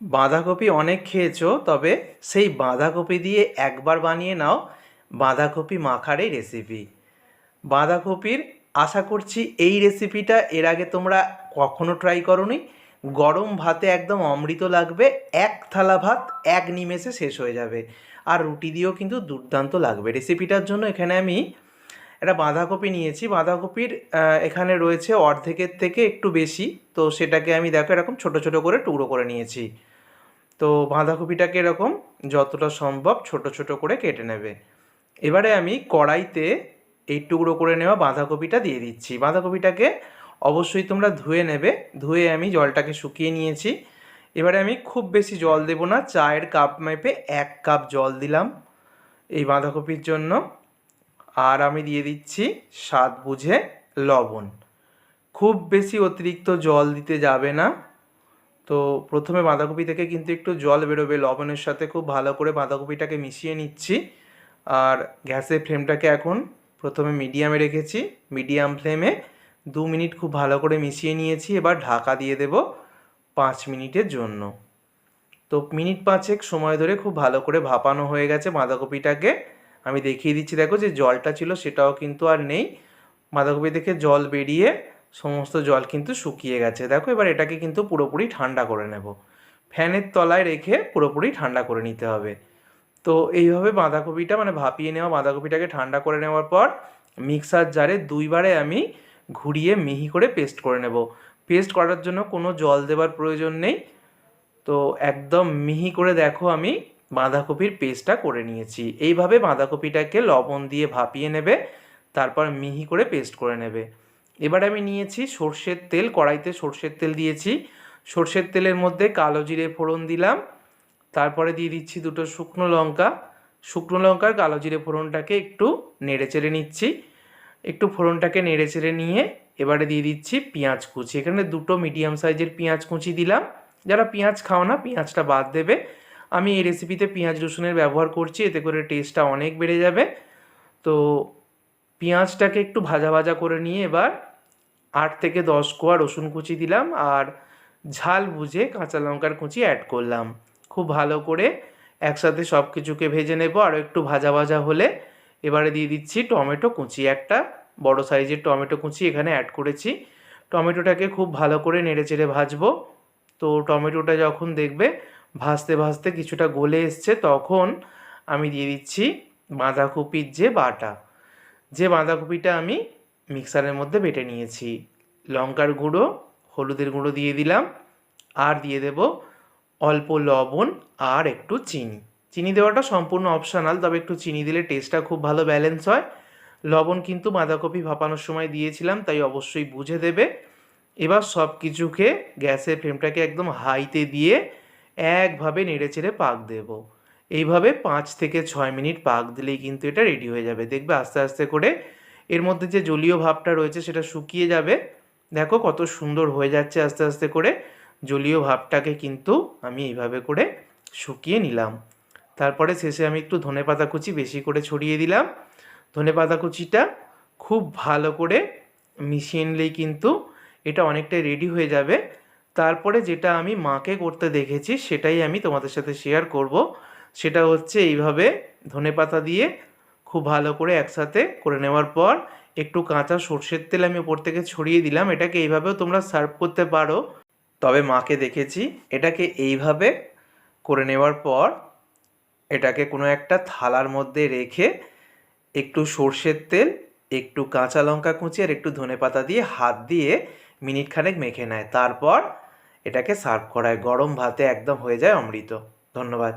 বাঁধাকপি অনেক খেয়েছো, তবে সেই বাঁধাকপি দিয়ে একবার বানিয়ে নাও, বাঁধাকপি মাখার এই রেসিপি বাঁধাকপির আশা করছি এই রেসিপিটা এর আগে তোমরা কখনো ট্রাই করোনি। গরম ভাতে একদম অমৃত লাগবে, এক থালা ভাত, এক নিমেষে শেষ হয়ে যাবে। আর রুটি দিয়েও কিন্তু দুর্দান্ত লাগবে। রেসিপিটার জন্য এখানে আমি একটা বাঁধাকপি নিয়েছি। বাঁধাকপির এখানে রয়েছে অর্ধেকের থেকে একটু বেশি। তো সেটাকে আমি দেখো এরকম ছোট ছোট করে টুকরো করে নিয়েছি। তো বাঁধাকপিটাকে এরকম যতটা সম্ভব ছোট ছোট করে কেটে নেবে। এবারে আমি কড়াইতে এই টুকরো করে নেওয়া বাঁধাকপিটা দিয়ে দিচ্ছি। বাঁধাকপিটাকে অবশ্যই তোমরা ধুয়ে নেবে। ধুয়ে আমি জলটাকে শুকিয়ে নিয়েছি। এবারে আমি খুব বেশি জল দেবো না। চায়ের কাপ মেপে এক কাপ জল দিলাম এই বাঁধাকপির জন্য। আর আমি দিয়ে দিচ্ছি স্বাদ বুঝে লবণ। খুব বেশি অতিরিক্ত জল দিতে যাবে না। তো প্রথমে বাঁধাকপি থেকে কিন্তু একটু জল বেরোবে। লবণের সাথে খুব ভালো করে বাঁধাকপিটাকে মিশিয়ে নিচ্ছি। আর গ্যাসের ফ্লেমটাকে এখন প্রথমে মিডিয়ামে রেখেছি। মিডিয়াম ফ্লেমে দু মিনিট খুব ভালো করে মিশিয়ে নিয়েছি। এবার ঢাকা দিয়ে দেব পাঁচ মিনিটের জন্য। তো মিনিট পাঁচেক সময় ধরে খুব ভালো করে ভাপানো হয়ে গেছে বাঁধাকপিটাকে। আমি দেখিয়ে দিচ্ছি, দেখো যে জলটা ছিল সেটাও কিন্তু আর নেই। বাঁধাকপি থেকে জল বেরিয়ে সমস্ত জল কিন্তু শুকিয়ে গেছে। দেখো এবার এটাকে কিন্তু পুরোপুরি ঠান্ডা করে নেব। ফ্যানের তলায় রেখে পুরোপুরি ঠান্ডা করে নিতে হবে। তো এইভাবে বাঁধাকপিটা মানে ভাপিয়ে নেওয়া বাঁধাকপিটাকে ঠান্ডা করে নেওয়ার পর মিক্সার জারে দুইবারে আমি ঘুরিয়ে মিহি করে পেস্ট করে নেব। পেস্ট করার জন্য কোনো জল দেওয়ার প্রয়োজন নেই। তো একদম মিহি করে দেখো আমি বাঁধাকপির পেস্টটা করে নিয়েছি। এইভাবে বাঁধাকপিটাকে লবণ দিয়ে ভাপিয়ে নেবে, তারপর মিহি করে পেস্ট করে নেবে। এবার আমি নিয়েছি সর্ষের তেল, কড়াইতে সর্ষের তেল দিয়েছি। সর্ষের তেলের মধ্যে কালো জিরে ফোড়ন দিলাম। তারপরে দিয়ে দিচ্ছি দুটো শুকনো লঙ্কা। শুকনো লঙ্কার কালো জিরে ফোড়নটাকে একটু নেড়ে চেড়ে নিচ্ছি। একটু ফোড়নটাকে নেড়ে চেড়ে নিয়ে এবারে দিয়ে দিচ্ছি পেঁয়াজ কুচি। এখানে দুটো মিডিয়াম সাইজের পেঁয়াজ কুচি দিলাম। যারা পেঁয়াজ খাও না, পেঁয়াজটা বাদ দেবে। আমি এই রেসিপিতে পেঁয়াজ রসুনের ব্যবহার করছি, এতে করে টেস্টটা অনেক বেড়ে যাবে। তো পেঁয়াজটাকে একটু ভাজা ভাজা করে নিয়ে এবার আট থেকে দশ কোয়া রসুন কুচি দিলাম আর ঝাল বুঝে কাঁচা লঙ্কার কুচি অ্যাড করলাম। খুব ভালো করে একসাথে সব কিছুকে ভেজে নেব, আর একটু ভাজা ভাজা হলে। এবারে দিয়ে দিচ্ছি টমেটো কুচি, একটা বড় সাইজের টমেটো কুচি এখানে অ্যাড করেছি। টমেটোটাকে খুব ভালো করে নেড়ে চেড়ে ভাজবো। তো টমেটোটা যখন দেখবে ভাজতে ভাজতে কিছুটা গলে এসছে, তখন আমি দিয়ে দিচ্ছি বাঁধাকপির যে বাটা। যে বাঁধাকপিটা আমি মিক্সারের মধ্যে বেটে নিয়েছি। লঙ্কার গুঁড়ো, হলুদের গুঁড়ো দিয়ে দিলাম, আর দিয়ে দেব অল্প লবণ আর একটু চিনি। চিনি দেওয়াটা সম্পূর্ণ অপশনাল তবে একটু চিনি দিলে টেস্টটা খুব ভালো ব্যালেন্স হয়। লবণ কিন্তু বাঁধাকপি ভাপানোর সময় দিয়েছিলাম, তাই অবশ্যই বুঝে দেবে। এবার সব কিছুকে গ্যাসের ফ্লেমটাকে একদম হাইতে দিয়ে একভাবে নেড়ে চেড়ে পাক দেব। এইভাবে পাঁচ থেকে ছয় মিনিট পাক দিলেই কিন্তু এটা রেডি হয়ে যাবে। দেখবে আস্তে আস্তে করে এর মধ্যে যে জলীয় ভাবটা রয়েছে সেটা শুকিয়ে যাবে। দেখো কত সুন্দর হয়ে যাচ্ছে আস্তে আস্তে করে। জলীয় ভাবটাকে কিন্তু আমি এইভাবে করে শুকিয়ে নিলাম। তারপরে শেষে আমি একটু ধনেপাতা কুচি বেশি করে ছড়িয়ে দিলাম। ধনেপাতা কুচিটা খুব ভালো করে মিশিয়ে নিলেই কিন্তু এটা অনেকটাই রেডি হয়ে যাবে। তারপরে যেটা আমি মাকে করতে দেখেছি, সেটাই আমি তোমাদের সাথে শেয়ার করব। সেটা হচ্ছে এইভাবে ধনেপাতা দিয়ে খুব ভালো করে একসাথে করে নেওয়ার পর একটু কাঁচা সর্ষের তেল আমি ওপর থেকে ছড়িয়ে দিলাম। এটাকে এইভাবেও তোমরা সার্ভ করতে পারো। তবে মাকে দেখেছি, এটাকে এইভাবে করে নেওয়ার পর এটাকে কোনো একটা থালার মধ্যে রেখে একটু সর্ষের তেল, একটু কাঁচা লঙ্কা কুচি আর একটু ধনেপাতা দিয়ে হাত দিয়ে মিনিট খানেক মেখে নেয়। তারপর এটাকে সার্ভ করায়। গরম ভাতে একদম হয়ে যায় অমৃত। ধন্যবাদ।